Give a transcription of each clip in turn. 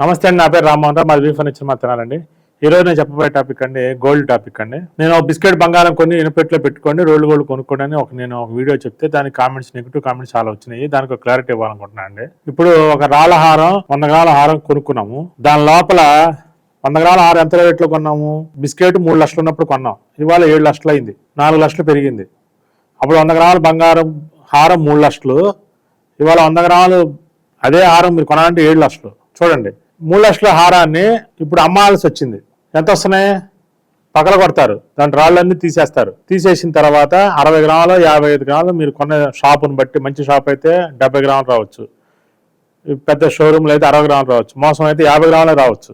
నమస్తే అండి నా పేరు రామ్మోహన్ రావు. మాది వీ ఫర్నిచర్ మాట్లాడాలండి ఈ రోజు నేను చెప్పబోయే టాపిక్ అండి గోల్డ్ టాపిక్ అండి. నేను బిస్కెట్ బంగారం కొన్ని ఇనపెట్లో పెట్టుకోండి రోల్డ్ గోల్డ్ కొనుక్కోండి ఒక నేను ఒక వీడియో చెప్తే దాని కామెంట్స్ నెగిటివ్ కామెంట్స్ చాలా వచ్చినాయి. దానికి ఒక క్లారిటీ ఇవ్వాలనుకుంటున్నాను అండి. ఇప్పుడు ఒక రాళ్ళ హారం వంద గ్రాల హారం కొనుక్కున్నాము. దాని లోపల వంద గ్రాల హారం ఎంత రేట్లో కొన్నాము? బిస్కెట్ మూడు లక్షలు ఉన్నప్పుడు కొన్నాం. ఇవాళ ఏడు లక్షలు అయింది నాలుగు లక్షలు పెరిగింది. అప్పుడు వంద గ్రాల బంగారం హారం మూడు లక్షలు ఇవాళ వంద గ్రాలు అదే హారం మీరు కొనాలంటే ఏడు లక్షలు. చూడండి మూడు లక్షల హారాన్ని ఇప్పుడు అమ్మాల్సి వచ్చింది. ఎంత వస్తున్నాయి పగల కొడతారు దాని రాళ్ళన్నీ తీసేస్తారు. తీసేసిన తర్వాత అరవై గ్రాములు యాభై ఐదు గ్రాములు మీరు కొన్న షాపుని బట్టి మంచి షాప్ అయితే డెబ్బై గ్రాములు రావచ్చు. ఈ పెద్ద షోరూమ్లు అయితే అరవై గ్రాములు రావచ్చు. మోసం అయితే యాభై గ్రాములు రావచ్చు.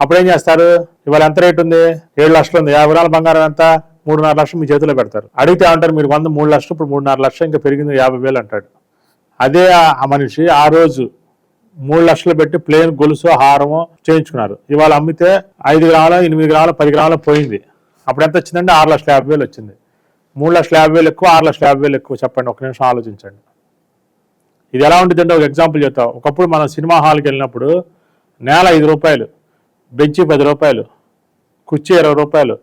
అప్పుడు ఏం చేస్తారు? ఇవాళ ఎంత రేటు ఉంది? ఏడు లక్షలు ఉంది. యాభై గ్రాముల బంగారం ఎంత? మూడున్నర లక్షలు మీ చేతిలో పెడతారు. అడిగితే అంటారు మీరు వంద మూడు లక్షలు ఇప్పుడు మూడున్నర లక్షలు ఇంకా పెరిగింది యాభై వేలు అంటాడు. అదే ఆ మనిషి ఆ రోజు మూడు లక్షలు పెట్టి ప్లేన్ గొలుసు హారము చేయించుకున్నారు. ఇవాళ అమ్మితే ఐదు గ్రాములు ఎనిమిది గ్రాములు పది గ్రాములు పోయింది. అప్పుడు ఎంత వచ్చిందంటే ఆరు లక్షల యాభై వేలు వచ్చింది. మూడు లక్షల యాభై వేలు ఎక్కువ ఆరు లక్షల యాభై వేలు ఎక్కువ చెప్పండి ఒక నిమిషం ఆలోచించండి. ఇది ఎలా ఉంటుందంటే ఒక ఎగ్జాంపుల్ చెప్తాం. ఒకప్పుడు మనం సినిమా హాల్కి వెళ్ళినప్పుడు నేల ఐదు రూపాయలు బెంచి పది రూపాయలు కుర్చీ ఇరవై రూపాయలు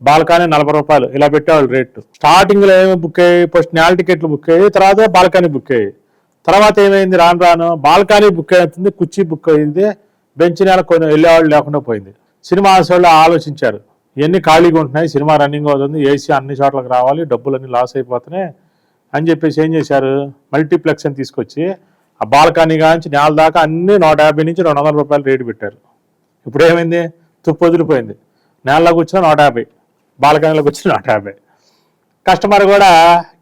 బాల్కనీ నలభై రూపాయలు ఇలా పెట్టేవాళ్ళు రేటు. స్టార్టింగ్లో ఏమి బుక్ అయ్యి ఫస్ట్ నేల టికెట్లు బుక్ అయ్యి తర్వాత బాల్కనీ బుక్ అయ్యి తర్వాత ఏమైంది రాను రాను? బాల్కనీ బుక్ అవుతుంది కుర్చీ బుక్ అయింది బెంచ్ నేల కొన్ని వెళ్ళేవాళ్ళు లేకుండా పోయింది. సినిమా హాల్స్ వాళ్ళు ఆలోచించారు. ఇవన్నీ ఖాళీగా ఉంటున్నాయి సినిమా రన్నింగ్ అవుతుంది ఏసీ అన్ని చోట్లకి రావాలి డబ్బులు అన్ని లాస్ అయిపోతున్నాయి అని చెప్పేసి ఏం చేశారు? మల్టీప్లెక్స్ అని తీసుకొచ్చి ఆ బాల్కనీ కాంచి నేల దాకా అన్ని నూట యాభై నుంచి రెండు వందల రూపాయలు రేటు పెట్టారు. ఇప్పుడు ఏమైంది? తుప్పు వదిలిపోయింది నేలలోకి వచ్చిన నూట యాభై బాల్కనీలోకి వచ్చిన నూట యాభై. కస్టమర్ కూడా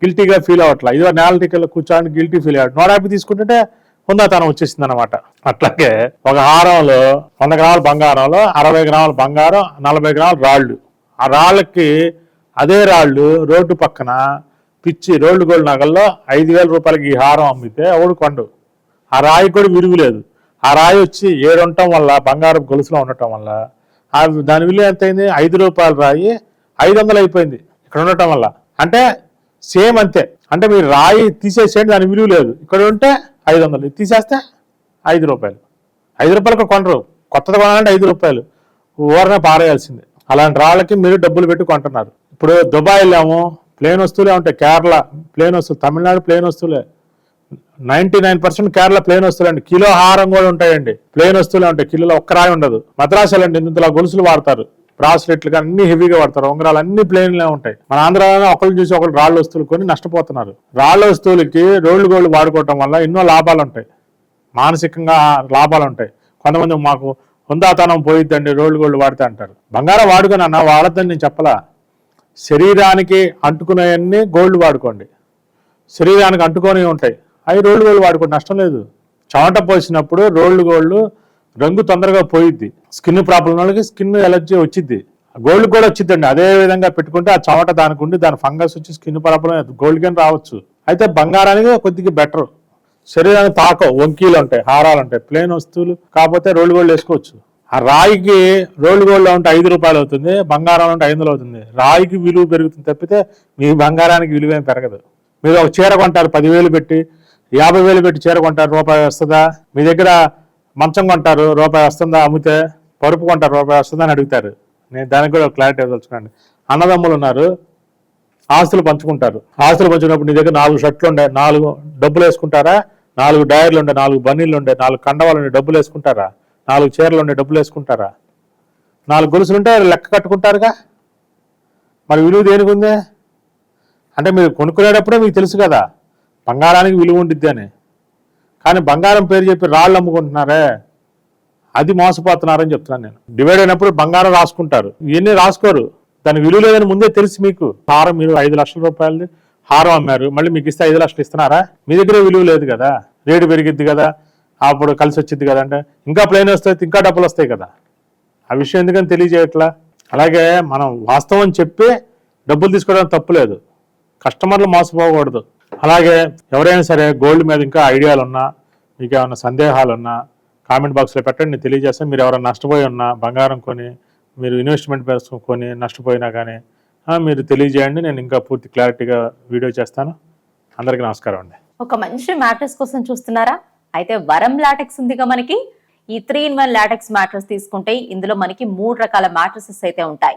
గిల్టీగా ఫీల్ అవ్వట్లా. ఇదిగో నేల టికెట్లో కూర్చోని గిల్టీ ఫీల్ అయ్యాడు. నూట యాభై తీసుకుంటుంటే హుందాతనం వచ్చేసింది అనమాట అట్లాగే ఒక హారంలో వంద గ్రాముల బంగారంలో అరవై గ్రాముల బంగారం నలభై గ్రాముల రాళ్ళు. ఆ రాళ్ళకి అదే రాళ్ళు రోడ్డు పక్కన పిచ్చి రోడ్డు గోల్డ్ నగల్లో ఐదు వేల రూపాయలకి ఈ హారం అమ్మితే ఎవడు కొండు? ఆ రాయి కూడా విరుగులేదు. లేదు ఆ రాయి వచ్చి ఏడు ఉండటం వల్ల బంగారం గొలుసులో ఉండటం వల్ల దాని విలువ ఎంత అయింది ఐదు రూపాయల రాయి ఐదు వందలు అయిపోయింది. ఇక్కడ ఉండటం వల్ల. అంటే సేమ్ అంతే. అంటే మీరు రాయి తీసేసేయండి దాని విలువ లేదు. ఇక్కడ ఉంటే ఐదు వందలు తీసేస్తే ఐదు రూపాయలు. ఐదు రూపాయలకు కొనరు కొత్తది కొనాలంటే ఐదు రూపాయలు. ఓరనే పారేయాల్సిందే. అలాంటి రాళ్ళకి మీరు డబ్బులు పెట్టి కొంటున్నారు. ఇప్పుడు దుబాయ్ వెళ్ళాము ప్లేన్ వస్తువులే ఉంటాయి. కేరళ ప్లేన్ వస్తువులు తమిళనాడు ప్లేన్ వస్తువులే. Ninety nine percent Kerala plain వస్తువులండి. Kilo హారం కూడా ఉంటాయండి. ప్లేన్ వస్తువులే ఉంటాయి. కిలోలో ఒక్క రాయి ఉండదు. మద్రాసులు ఇందులో ఇంతలా గొలుసులు వాడతారు. బ్రాస్లెట్లు కానీ అన్ని హెవీగా వాడతారు. ఉంగరాలు అన్ని ప్లేన్లే ఉంటాయి. మన ఆంధ్రాలో ఒకళ్ళు చూసి ఒకళ్ళు రాళ్ళ వస్తువులు కొని నష్టపోతున్నారు. రాళ్ళ వస్తువులకి రోడ్లు గోల్డ్ వాడుకోవటం వల్ల ఎన్నో లాభాలు ఉంటాయి. మానసికంగా లాభాలు ఉంటాయి. కొంతమంది మాకు హుందాతనం పోయిద్దండి రోడ్లు గోల్డ్ వాడితే అంటారు. బంగారం వాడుకొని అన్న వాడద్దని నేను చెప్పలా. శరీరానికి అంటుకునేవన్నీ గోల్డ్ వాడుకోండి. శరీరానికి అంటుకొని ఉంటాయి. అవి రోడ్లు గోల్డ్ వాడుకోండి నష్టం లేదు. చెమట పోసినప్పుడు రోడ్లు గోల్డ్ రంగు తొందరగా పోయిద్ది. స్కిన్ ప్రాబ్లం వాళ్ళకి స్కిన్ ఎలర్జీ వచ్చింది గోల్డ్ కూడా వచ్చిందండి అదే విధంగా పెట్టుకుంటే ఆ చవట దానికి ఉండి దాని ఫంగస్ వచ్చి స్కిన్ ప్రాబ్లం గోల్డ్ కింద రావచ్చు. అయితే బంగారానికి కొద్దిగా బెటర్ శరీరానికి తాకవు. వంకీలు ఉంటాయి హారాలు ఉంటాయి. ప్లేన్ వస్తువులు. కాకపోతే రోల్డ్ గోల్డ్ వేసుకోవచ్చు. ఆ రాయికి రోల్డ్ గోల్డ్ ఉంటే ఐదు రూపాయలు అవుతుంది. బంగారం ఉంటే ఐదు అవుతుంది. రాయికి విలువ పెరుగుతుంది తప్పితే మీ బంగారానికి విలువ ఏం పెరగదు. మీరు ఒక చీర కొంటారు పదివేలు పెట్టి యాభై వేలు పెట్టి చీర కొంటారు రూపాయి వస్తుందా? మీ దగ్గర మంచం కొంటారు రూపాయి వస్తుందా అమ్మితే పరుపు కొంటారు రూపాయి వస్తుందా అని అడుగుతారు. నేను దానికి కూడా క్లారిటీ ఇవ్వదలుచుకోండి అన్నదమ్ములు ఉన్నారు ఆస్తులు పంచుకుంటారు. ఆస్తులు పంచుకున్నప్పుడు నీ దగ్గర నాలుగు షర్ట్లు ఉండే నాలుగు డబ్బులు వేసుకుంటారా? నాలుగు డైర్లు ఉండే నాలుగు బన్నీళ్ళు ఉండే నాలుగు కండవాలు ఉండే డబ్బులు వేసుకుంటారా? నాలుగు చీరలు ఉండే డబ్బులు వేసుకుంటారా? నాలుగు గొలుసులు ఉంటే లెక్క కట్టుకుంటారుగా? మరి విలువ దేనికి ఉందే? అంటే మీరు కొనుక్కునేటప్పుడే మీకు తెలుసు కదా బంగారానికి విలువ ఉండిద్ది అని. కానీ బంగారం పేరు చెప్పి రాళ్ళు అమ్ముకుంటున్నారే? అది మోసపోతున్నారని చెప్తున్నాను నేను. డివైడ్ అయినప్పుడు బంగారం రాసుకుంటారు. ఇవన్నీ రాసుకోరు. దాని విలువ లేదని ముందే తెలుసు మీకు. హారం మీరు ఐదు లక్షల రూపాయలది హారం అమ్మారు. మళ్ళీ మీకు ఇస్తే ఐదు లక్షలు ఇస్తున్నారా? మీ దగ్గర విలువ లేదు కదా. రేటు పెరిగిద్ది కదా. అప్పుడు కలిసి వచ్చింది కదా అంటే. ఇంకా ప్లేన్ వస్తే ఇంకా డబ్బులు వస్తాయి కదా. ఆ విషయం ఎందుకని తెలియజేయట్లా? అలాగే మనం వాస్తవం చెప్పి డబ్బులు తీసుకోవడం తప్పులేదు కస్టమర్లు మోసపోకూడదు. అలాగే ఎవరైనా సరే గోల్డ్ మీద ఇంకా ఐడియాలు ఉన్నా మీకు ఏమైనా సందేహాలు ఉన్నా కామెంట్ బాక్స్లో పెట్టండి. నేను తెలియజేస్తాను. మీరు ఎవరైనా నష్టపోయి ఉన్నా బంగారం కొని మీరు ఇన్వెస్ట్మెంట్ కొని నష్టపోయినా కానీ మీరు తెలియజేయండి. నేను ఇంకా పూర్తి క్లారిటీగా వీడియో చేస్తాను. అందరికీ నమస్కారం అండి. ఒక మంచి మ్యాట్రెస్ కోసం చూస్తున్నారా? అయితే వరం లాటెక్స్ ఉందిగా మనకి. ఈ three in one latex mattress తీసుకుంటే ఇందులో మనకి మూడు రకాల మ్యాట్రసెస్ అయితే ఉంటాయి.